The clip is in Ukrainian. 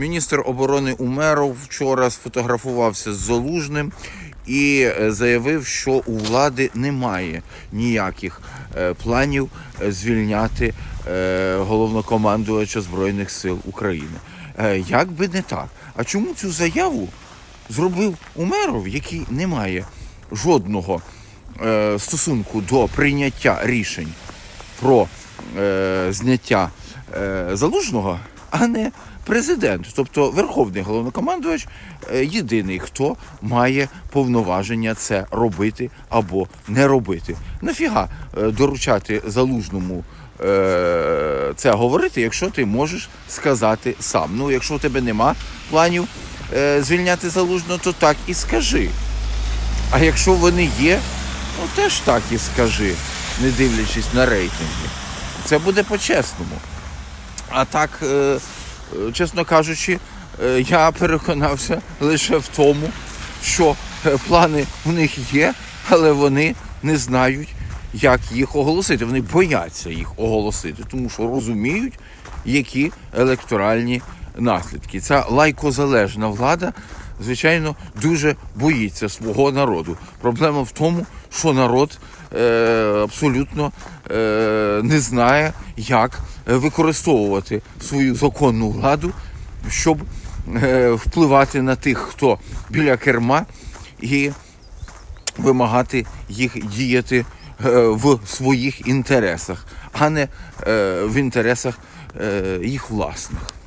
Міністр оборони Умеров вчора сфотографувався з Залужним і е, заявив, що у влади немає ніяких е, планів е, звільняти головнокомандувача Збройних сил України. Як би не так. А чому цю заяву зробив Умеров, який не має жодного стосунку до прийняття рішень про зняття залужного, а не президент, тобто верховний головнокомандувач, е, єдиний, хто має повноваження це робити або не робити. Нафіга е, доручати залужному е, це говорити, якщо ти можеш сказати сам. Ну, якщо у тебе нема планів звільняти залужного, то так і скажи. А якщо вони є, ну теж так і скажи, не дивлячись на рейтинги. Це буде по-чесному. А так, е, е, чесно кажучи, е, я переконався лише в тому, що плани у них є, але вони не знають, як їх оголосити. Вони бояться їх оголосити, тому що розуміють, які електоральні наслідки. Ця лайкозалежна влада, звичайно, дуже боїться свого народу. Проблема в тому, що народ е, абсолютно е, не знає, як е, використовувати свою законну владу, щоб е, впливати на тих, хто біля керма, і вимагати їх діяти е, в своїх інтересах, а не е, в інтересах е, їх власних.